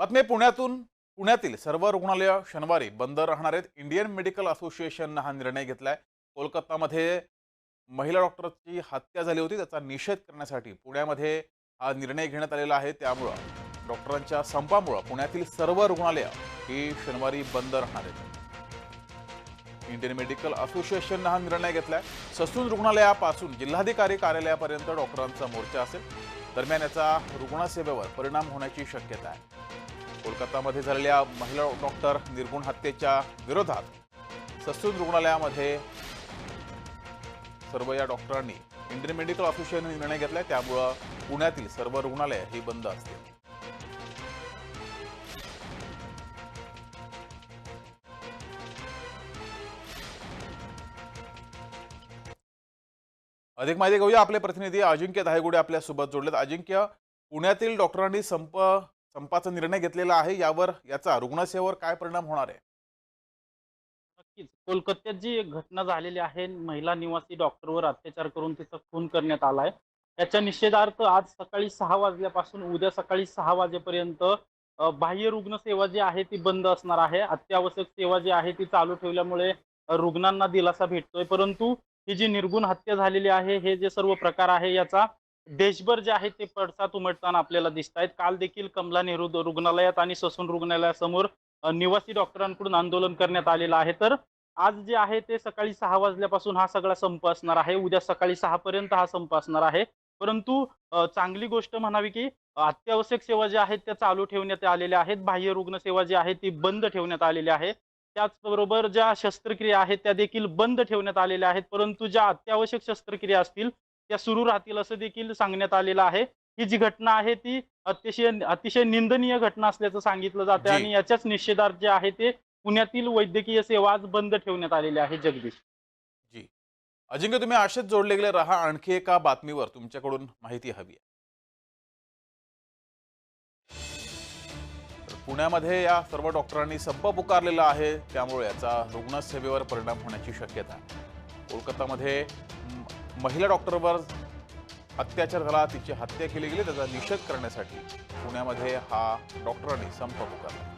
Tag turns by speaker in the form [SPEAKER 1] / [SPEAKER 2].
[SPEAKER 1] बातमी पुण्यातून पुण्यातील सर्व रुग्णालय शनिवारी बंद राहणार आहेत. इंडियन मेडिकल असोसिएशननं हा निर्णय घेतला आहे कोलकातामध्ये महिला डॉक्टरची हत्या झाली होती. त्याचा निषेध करण्यासाठी पुण्यामध्ये हा निर्णय घेण्यात आलेला आहे. त्यामुळं डॉक्टरांच्या संपामुळं पुण्यातील सर्व रुग्णालयं ही शनिवारी बंद राहणार आहेत. इंडियन मेडिकल असोसिएशननं हा निर्णय घेतलाय. ससून रुग्णालयापासून जिल्हाधिकारी कार्यालयापर्यंत डॉक्टरांचा मोर्चा असेल. दरम्यान याचा रुग्णसेवेवर परिणाम होण्याची शक्यता आहे. कोलकातामध्ये झालेल्या महिला डॉक्टर निर्गुण हत्येच्या विरोधात ससून रुग्णालयामध्ये सर्व या डॉक्टरांनी इंडियन मेडिकल असोसिएशनने निर्णय घेतलाय. त्यामुळं पुण्यातील सर्व रुग्णालय ही बंद असतील. अधिक माहिती घेऊया. आपले प्रतिनिधी अजिंक्य धायगुडे आपल्यासोबत जोडलेत. अजिंक्य पुण्यातील डॉक्टरांनी संप संपाचा निर्णय घेतलेला आहे यावर याचा रुग्णसेवेवर काय परिणाम होणार आहे?
[SPEAKER 2] नक्कीच. कोलकात्यात जी एक घटना झालेली आहे महिला निवासी डॉक्टरवर अत्याचार करून तिचा खून करण्यात आलाय त्याच्या निषेधार्थ आज सकाळी सहा वाजल्यापासून उद्या सकाळी सहा वाजेपर्यंत बाह्य रुग्ण सेवा जी आहे ती बंद असणार आहे. अत्यावश्यक सेवा जी आहे ती चालू ठेवल्यामुळे रुग्णांना दिलासा भेटतोय. परंतु ही जी निर्गुण हत्या झालेली आहे हे जे सर्व प्रकार आहे याचा देशभर जे आहे ते पडसाद उमटताना आपल्याला दिसत आहेत काल देखील कमला नेहरू रुग्णालयात आणि ससून रुग्णालयासमोर निवासी डॉक्टरांकडून आंदोलन करण्यात आलेलं आहे. तर आज जे आहे ते सकाळी सहा वाजल्यापासून हा सगळा संप असणार आहे. उद्या सकाळी सहा पर्यंत हा संप असणार आहे. परंतु चांगली गोष्ट म्हणावी की अत्यावश्यक सेवा ज्या आहेत त्या चालू ठेवण्यात आलेल्या आहेत. बाह्य रुग्ण सेवा जी आहे ती बंद ठेवण्यात आलेली आहे. त्याचबरोबर ज्या शस्त्रक्रिया आहेत त्या देखील बंद ठेवण्यात आलेल्या आहेत. परंतु ज्या अत्यावश्यक शस्त्रक्रिया असतील त्या सुरू राहतील असं देखील सांगण्यात आलेलं आहे. ही जी घटना आहे ती अतिशय अतिशय निंदनीय घटना असल्याचं सांगितलं जातं
[SPEAKER 1] जी.
[SPEAKER 2] आणि याच्याच निषेधार्थ जे आहे ते पुण्यातील वैद्यकीय सेवा आज बंद ठेवण्यात आलेली आहे जगदीश.
[SPEAKER 1] अजिंक्य तुम्ही असेच जोडले गेले राहा आणखी एका बातमीवर. तुमच्याकडून माहिती हवी आहे. पुण्यामध्ये या सर्व डॉक्टरांनी संप पुकारलेला आहे त्यामुळे याचा रुग्णसेवेवर परिणाम होण्याची शक्यता कोलकातामध्ये महिला डॉक्टरवर अत्याचार झाला तिची हत्या केली गेली त्याचा निषेध करण्यासाठी पुण्यामध्ये हा डॉक्टरांनी संप पुकारला.